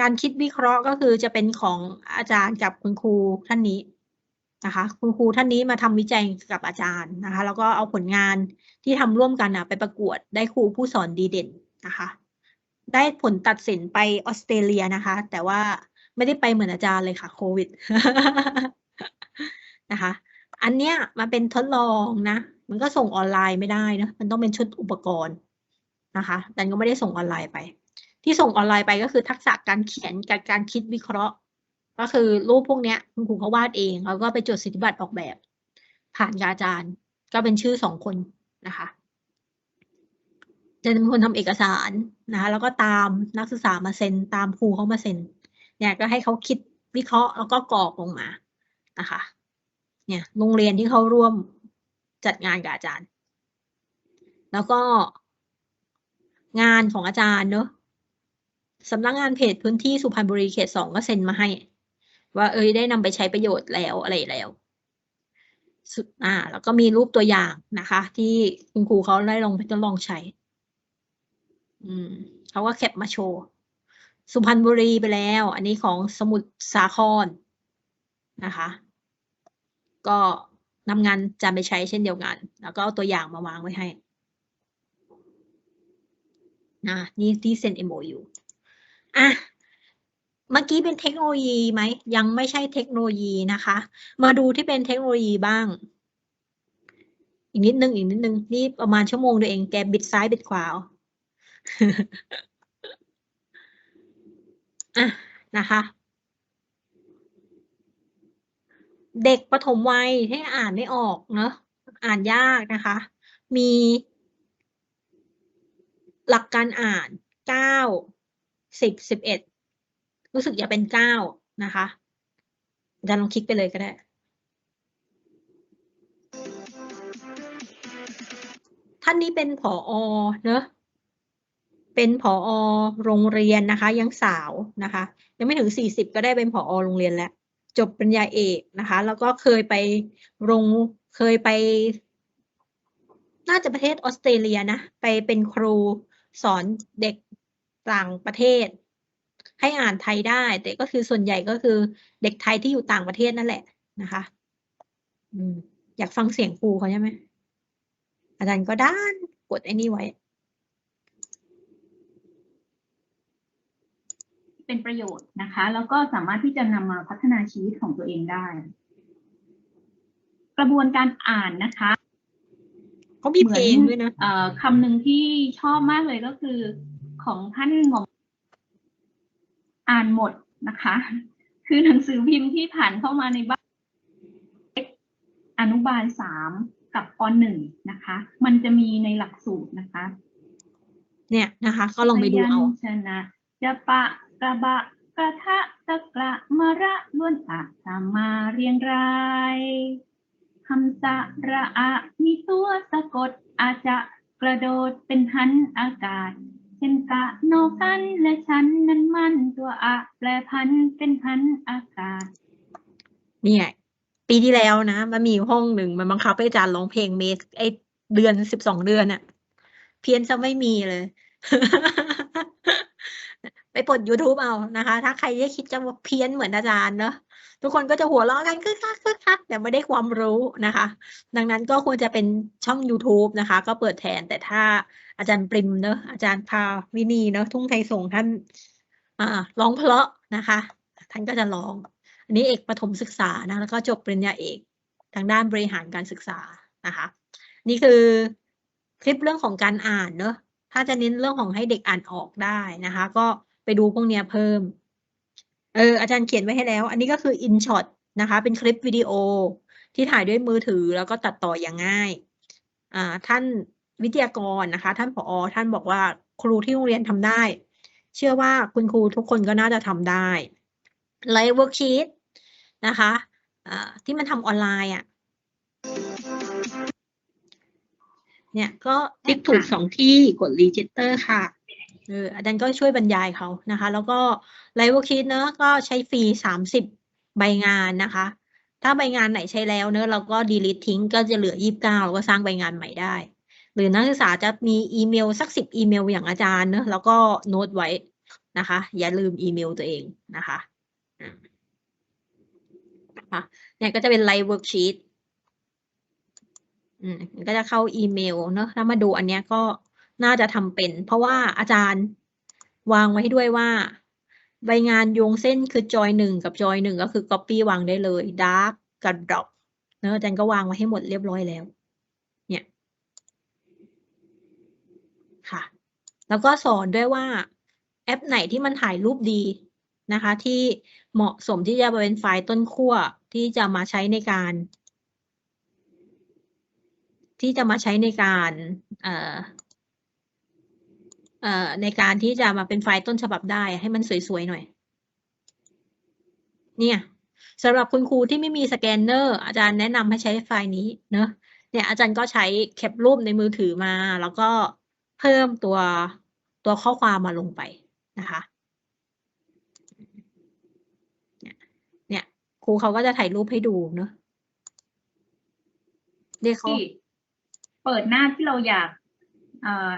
การคิดวิเคราะห์ก็คือจะเป็นของอาจารย์กับคุณครูท่านนี้นะคะ คุณครูท่านนี้มาทำวิจัยกับอาจารย์นะคะ แล้วก็เอาผลงานที่ทำร่วมกันนะไปประกวดได้ครูผู้สอนดีเด่นนะคะ ได้ผลตัดสินไปออสเตรเลียนะคะ แต่ว่าไม่ได้ไปเหมือนอาจารย์เลยค่ะโควิดนะคะ อันเนี้ยมันเป็นทดลองนะ มันก็ส่งออนไลน์ไม่ได้นะมันต้องเป็นชุดอุปกรณ์นะคะแต่ก็ไม่ได้ส่งออนไลน์ไป ที่ส่งออนไลน์ไปก็คือทักษะการเขียนกับการคิดวิเคราะห์ ก็คือรูปพวกเนี้ยคุณครูเขาวาดเองแล้วก็ไปจดสิทธิบัตรออกแบบ ผ่านอาจารย์ ก็เป็นชื่อสองคนนะคะจะเป็นคนทำเอกสารนะคะแล้วก็ตามนักศึกษามาเซ็นตามครูเขามาเซ็นเนี่ยก็ให้เขาคิดวิเคราะห์แล้วก็กรอกลงมานะคะ เนี่ยโรงเรียนที่เขาร่วมจัดงานกับอาจารย์ แล้วก็งานของอาจารย์เนอะ สำนักงานเพจพื้นที่สุพรรณบุรีเขตสองก็เซ็นมาให้ ว่าเอ้ยได้นำไปใช้ประโยชน์แล้วอะไรแล้วอ่า แล้วก็มีรูปตัวอย่างนะคะ ที่คุณครูเขาได้ลองทดลองใช้ อืมเขาก็แคปมาโชว์ สุพรรณบุรีไปแล้ว อันนี้ของสมุทรสาครนะคะ ก็นำงานจานไปใช้เช่นเดียวกัน แล้วก็เอาตัวอย่างมาวางไว้ให้นะนี่ที่เซ็น MOU อะเมื่อกี้เป็นเทคโนโลยีไหม ยังไม่ใช่เทคโนโลยีนะคะ มาดูที่เป็นเทคโนโลยีบ้าง อีกนิดนึงอีกนิดนึงนี่ประมาณชั่วโมงเดียวเองแกบิดซ้ายบิดขวาอะนะคะ เด็กประถมวัยที่อ่านไม่ออกเนอะอ่านยากนะคะ มี หลักการอ่านเก้า สิบสิบเอ็ดรู้สึกจะเป็นเก้านะคะอาจารย์ลองคลิกไปเลยก็ได้ ท่านนี้เป็นผออเนอะเป็นผออโรงเรียนนะคะ ยังสาวนะคะ ยังไม่ถึงสี่สิบก็ได้เป็นผออโรงเรียนแล้ว จบปริญญาเอกนะคะ แล้วก็เคยไปโรงเคยไป น่าจะประเทศออสเตรเลียนะ ไปเป็นครูสอนเด็ก ต่างประเทศ ให้อ่านไทยได้ แต่ก็คือส่วนใหญ่ก็คือเด็กไทยที่อยู่ต่างประเทศนั่นแหละนะคะ อืม อยากฟังเสียงครูเขาใช่ไหมอาจารย์ก็ด้านกดไอ้นี่ไว้ เป็นประโยชน์นะคะ แล้วก็สามารถที่จะนำมาพัฒนาชีวิตของตัวเองได้ กระบวนการอ่านนะคะเขามีเพลงด้วยนะเอ่อคำหนึ่งที่ชอบมากเลยก็คือ ของท่านหม่อมอ่านหมดนะคะ คือหนังสือพิมพ์ที่ผ่านเข้ามาในบ้านอนุบาลสามกับปหนึ่งนะคะ มันจะมีในหลักสูตรนะคะ เนี่ยนะคะ ก็ลองไปดูเอาพยัญชนะจะปะกระบะกระทะตะกระมะระล้วนอะสามมาเรียงรายคำสะระอะมีตัวสะกดอาจจะกระโดดเป็นหันอากาศ เช่นกะโนกันและฉันนั้นมันตัวอะแปลพันเป็นพันอากาศ เนี่ย ปีที่แล้วนะ มันมีห้องหนึ่งมันบังคับให้อาจารย์ร้องเพลงเมสไอเดือนสิบสองเดือนอะเพี้ยนจะไม่มีเลย ไปปิด YouTube เอานะคะ ถ้าใครที่คิดจะเพี้ยนเหมือนอาจารย์เนอะทุกคนก็จะหัวเราะกันคึกคักคึกคักแต่ไม่ได้ความรู้นะคะ ดังนั้นก็ควรจะเป็นช่อง YouTube นะคะ ก็เปิดแทนแต่ถ้า อาจารย์ปริมเนอะอาจารย์พาวินีเนอะทุ่งไทยส่งท่านอ่าร้องเพราะนะคะ ท่านก็จะร้อง อันนี้เอกประถมศึกษานะแล้วก็จบปริญญาเอกทางด้านบริหารการศึกษานะคะ นี่คือคลิปเรื่องของการอ่านเนอะถ้าจะเน้นเรื่องของให้เด็กอ่านออกได้นะคะ ก็ไปดูพวกเนี้ยเพิ่มเอออาจารย์เขียนไว้ให้แล้ว อันนี้ก็คือ InShot นะคะ เป็นคลิปวิดีโอที่ถ่ายด้วยมือถือแล้วก็ตัดต่ออย่างง่าย อ่า ท่าน วิทยากรนะคะ ท่านผอท่านบอกว่าครูที่โรงเรียนทำได้ เชื่อว่าคุณครูทุกคนก็น่าจะทำได้ไลฟ์เวิร์กชีตนะคะอ่าที่มันทำออนไลน์อะเนี่ยก็ติ๊กถูกสองที่กดรีจิสเตอร์ค่ะเอออาจารย์ก็ช่วยบรรยายเขานะคะ แล้วก็ไลฟ์เวิร์กชีตเนอะก็ใช้ฟรีสามสิบใบงานนะคะ ถ้าใบงานไหนใช้แล้วเนอะเราก็ดีลิททิ้งก็จะเหลือยี่สิบเก้าก็สร้างใบงานใหม่ได้ หรือนักศึกษาจะมีอีเมลสักสิบอีเมลอย่างอาจารย์เนอะแล้วก็โน้ตไว้นะคะ อย่าลืมอีเมลตัวเองนะคะนะคะเนี่ยก็จะเป็นไลฟ์เวิร์กชีตอืมก็จะเข้าอีเมลเนอะถ้ามาดูอันเนี้ยก็น่าจะทำเป็น เพราะว่าอาจารย์วางไว้ให้ด้วยว่า ใบงานโยงเส้นคือจอยหนึ่งกับจอยหนึ่งก็คือ copy วางได้เลย dark กับ drop เนอะอาจารย์ก็วางไว้ให้หมดเรียบร้อยแล้ว เนี่ย ค่ะ แล้วก็สอนด้วยว่าแอปไหนที่มันถ่ายรูปดีนะคะ ที่เหมาะสมที่จะเป็นไฟล์ต้นขั้วที่จะมาใช้ในการ ที่จะมาใช้ในการเอ่อเอ่อในการที่จะมาเป็นไฟล์ต้นฉบับได้ให้มันสวยๆหน่อย เนี่ยสำหรับคุณครูที่ไม่มีสแกนเนอร์อาจารย์แนะนำให้ใช้ไฟล์นี้เนอะเนี่ยอาจารย์ก็ใช้แคปรูปในมือถือมาแล้วก็ เพิ่มตัวตัวข้อความมาลงไปนะคะเนี่ยเนี่ยครูเขาก็จะถ่ายรูปให้ดูเนอะเรียกเขาที่เปิดหน้าที่เราอยากเอ่อ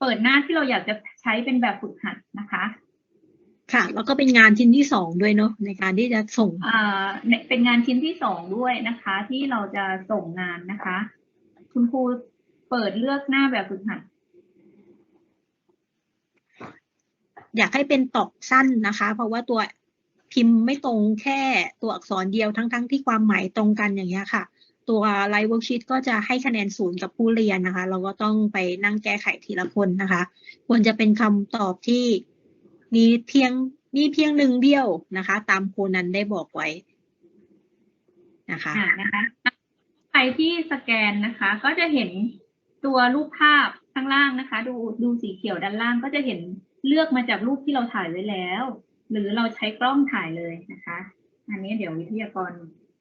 เปิดหน้าที่เราอยากจะใช้เป็นแบบฝึกหัดนะคะ ค่ะ แล้วก็เป็นงานชิ้นที่สองด้วยเนอะในการที่จะส่งอ่าเนี่ยเป็นงานชิ้นที่สองด้วยนะคะ ที่เราจะส่งงานนะคะ คุณครู เปิดเลือกหน้าแบบฝึกหัด อยากให้เป็นตอกสั้นนะคะ เพราะว่าตัวพิมพ์ไม่ตรงแค่ตัวอักษรเดียวทั้งๆที่ความหมายตรงกันอย่างเงี้ยค่ะ ตัวไลฟ์เวิร์กชีตก็จะให้คะแนนศูนย์กับผู้เรียนนะคะ เราก็ต้องไปนั่งแก้ไขทีละคนนะคะ ควรจะเป็นคำตอบที่มีเพียงมีเพียงหนึ่งเดียวนะคะ ตามโคนันได้บอกไว้นะคะนะคะ ไปที่สแกนนะคะ ก็จะเห็น ตัวรูปภาพข้างล่างนะคะ ดูดูสีเขียวด้านล่างก็จะเห็นเลือกมาจากรูปที่เราถ่ายไว้แล้ว หรือเราใช้กล้องถ่ายเลยนะคะ อันนี้เดี๋ยววิทยากร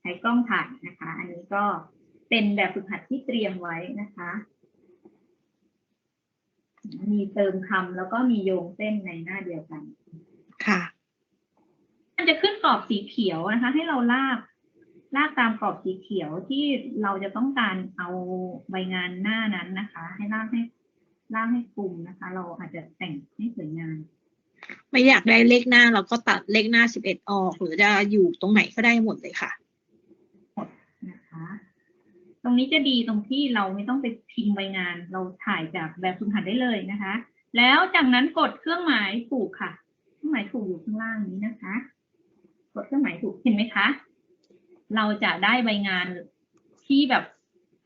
ใช้กล้องถ่ายนะคะ อันนี้ก็เป็นแบบฝึกหัดที่เตรียมไว้นะคะ มีเติมคำแล้วก็มีโยงเส้นในหน้าเดียวกัน ค่ะ มันจะขึ้นกรอบสีเขียวนะคะ ให้เราลาก ลากตามกรอบสีเขียวที่เราจะต้องการเอาใบงานหน้านั้นนะคะ ให้ลากให้ลากให้กลุ่มนะคะ เราอาจจะแต่งให้สวยงามไม่อยากได้เลขหน้าเราก็ตัดเลขหน้าสิบเอ็ดออก หรือจะอยู่ตรงไหนก็ได้หมดเลยค่ะนะคะ ตรงนี้จะดีตรงที่เราไม่ต้องไปพิมพ์ใบงาน เราถ่ายจากแบบฝึกหัดได้เลยนะคะ แล้วจากนั้นกดเครื่องหมายถูกค่ะ เครื่องหมายถูกอยู่ข้างล่างนี้นะคะ กดเครื่องหมายถูกเห็นไหมคะ เราจะได้ใบงานที่แบบ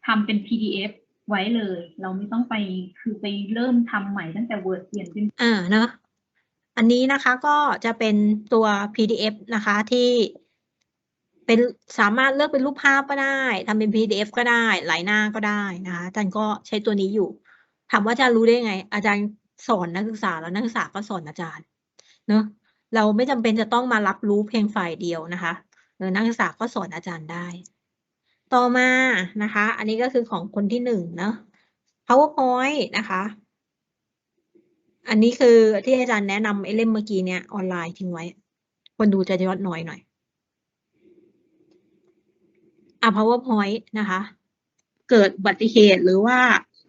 ทำเป็น PDF ไว้เลย เราไม่ต้องไปคือไปเริ่มทำใหม่ตั้งแต่ Word เปลี่ยนเป็นอ่าเนอะอันนี้นะคะก็จะเป็นตัว PDF นะคะที่เป็นสามารถเลือกเป็นรูปภาพก็ได้ทำเป็น PDF ก็ได้ หลายหน้าก็ได้นะคะอาจารย์ก็ใช้ตัวนี้อยู่ถามว่าอาจารย์รู้ได้ไง อาจารย์สอนนักศึกษาแล้วนักศึกษาก็สอนอาจารย์เนอะเราไม่จำเป็นจะต้องมารับรู้เพียงฝ่ายเดียวนะคะ เออนักศึกษาก็สอนอาจารย์ได้ ต่อมานะคะ อันนี้ก็คือของคนที่หนึ่งเนอะ PowerPoint นะคะ อันนี้คือที่อาจารย์แนะนำไอ้เล่มเมื่อกี้เนี่ยออนไลน์ทิ้งไว้ คนดูจะยอดน้อยหน่อยอะ PowerPoint นะคะ เกิดอุบัติเหตุหรือว่า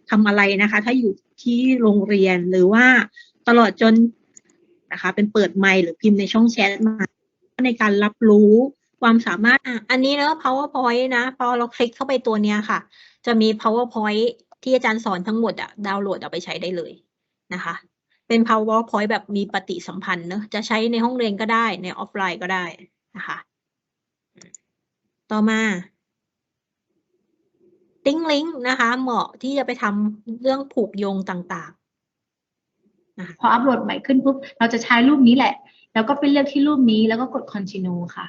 ทำอะไรนะคะ ถ้าอยู่ที่โรงเรียนหรือว่าตลอดจนนะคะ เป็นเปิดไมค์หรือพิมพ์ในช่องแชทมาในการรับรู้ ความสามารถอะอันนี้เนอะ PowerPoint นะ พอเราคลิกเข้าไปตัวเนี้ยค่ะ จะมี PowerPoint ที่อาจารย์สอนทั้งหมดอะดาวน์โหลดเอาไปใช้ได้เลยนะคะ เป็น PowerPoint แบบมีปฏิสัมพันธ์เนอะจะใช้ในห้องเรียนก็ได้ในออฟไลน์ก็ได้นะคะ ต่อมาติ้งลิงนะคะ เหมาะที่จะไปทำเรื่องผูกโยงต่างๆนะคะพออัปโหลดใหม่ขึ้นปุ๊บเราจะใช้รูปนี้แหละ แล้วก็ไปเลือกที่รูปนี้แล้วก็กด continue ค่ะ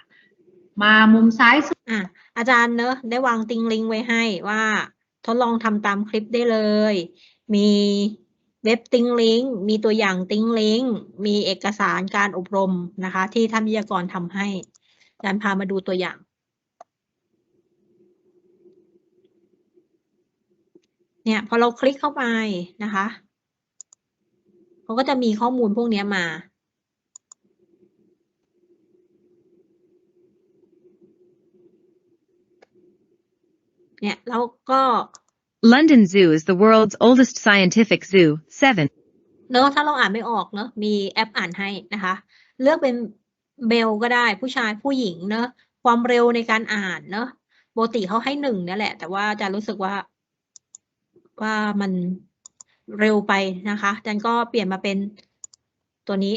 มามุมซ้ายสุดอะอาจารย์เนอะได้วางติ้งลิงไว้ให้ว่าทดลองทำตามคลิปได้เลย มีเว็บติ้งลิงมีตัวอย่างติ้งลิงมีเอกสารการอบรมนะคะ ที่ท่านวิทยากรทำให้อาจารย์พามาดูตัวอย่าง เนี่ยพอเราคลิกเข้าไปนะคะเขาก็จะมีข้อมูลพวกนี้มา เนี่ย แล้วก็ London Zoo is the world's oldest scientific zoo. 7. เนอะถ้าเราอ่านไม่ออกเนอะมีแอปอ่านให้นะคะ เลือกเป็นเบลก็ได้ผู้ชายผู้หญิงเนอะความเร็วในการอ่านเนอะปกติเขาให้หนึ่งเนี่ยแหละ แต่ว่าอาจะรู้สึกว่า ว่ามันเร็วไปนะคะอาจันก็เปลี่ยนมาเป็นตัวนี้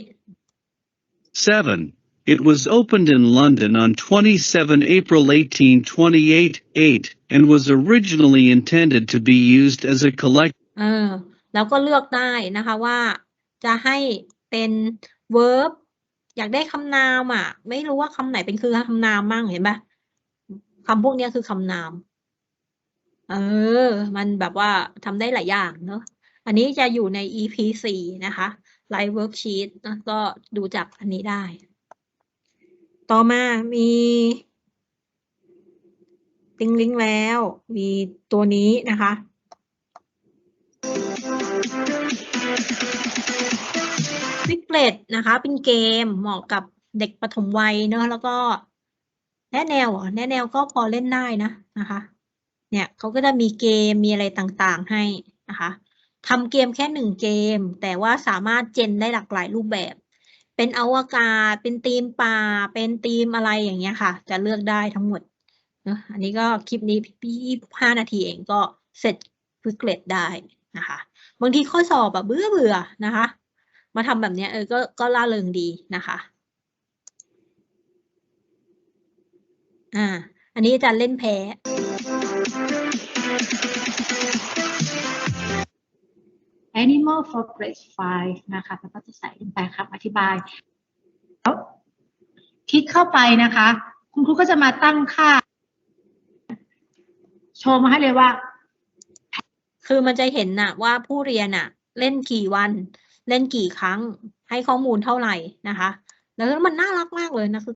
7. It was opened in London on 27 April 1828 and was originally intended to be used as a collect เออแล้วก็เลือกได้นะคะว่าจะให้เป็น verb อยากได้คำนามอะ ไม่รู้ว่าคำไหนเป็นคือคำนามมั่งเห็นปะคำพวกนี้คือคำนาม เออ มันแบบว่าทำได้หลายอย่างเนอะอันนี้จะอยู่ใน EP สี่นะคะ Live Worksheet ก็ดูจากอันนี้ได้ ต่อมามี ติงลิงแล้ว มีตัวนี้นะคะ วิกเลตนะคะ เป็นเกมเหมาะกับเด็กปฐมวัยเนอะแล้วก็แนะแนวเหรอแนะแนวก็พอเล่นได้นะนะคะ เนี่ยเขาก็จะมีเกมมีอะไรต่างๆให้นะคะทำเกมแค่หนึ่งเกม แต่ว่าสามารถเจนได้หลากหลายรูปแบบ เป็นอวกาศ เป็นธีมป่า เป็นธีมอะไรอย่างเงี้ยค่ะ จะเลือกได้ทั้งหมดเนอะอันนี้ก็คลิปนี้พี่ห้านาทีเองก็เสร็จวิกเลตได้นะคะบางทีข้อสอบแบบเบื่อเบื่อนะคะ มาทำแบบเนี้ยเออก็ก็ล่าเริงดีนะคะอ่าอันนี้อาจารย์เล่นแพ้ Animal for Grade 5 นะคะแล้วก็จะใส่ลงไปครับอธิบาย แล้วคลิกเข้าไปนะคะ คุณครูก็จะมาตั้งค่า โชว์มาให้เลยว่า คือมันจะเห็นน่ะว่าผู้เรียนน่ะเล่นกี่วัน เล่นกี่ครั้ง ให้ข้อมูลเท่าไหร่นะคะ แล้วมันน่ารักมากเลยนะคือ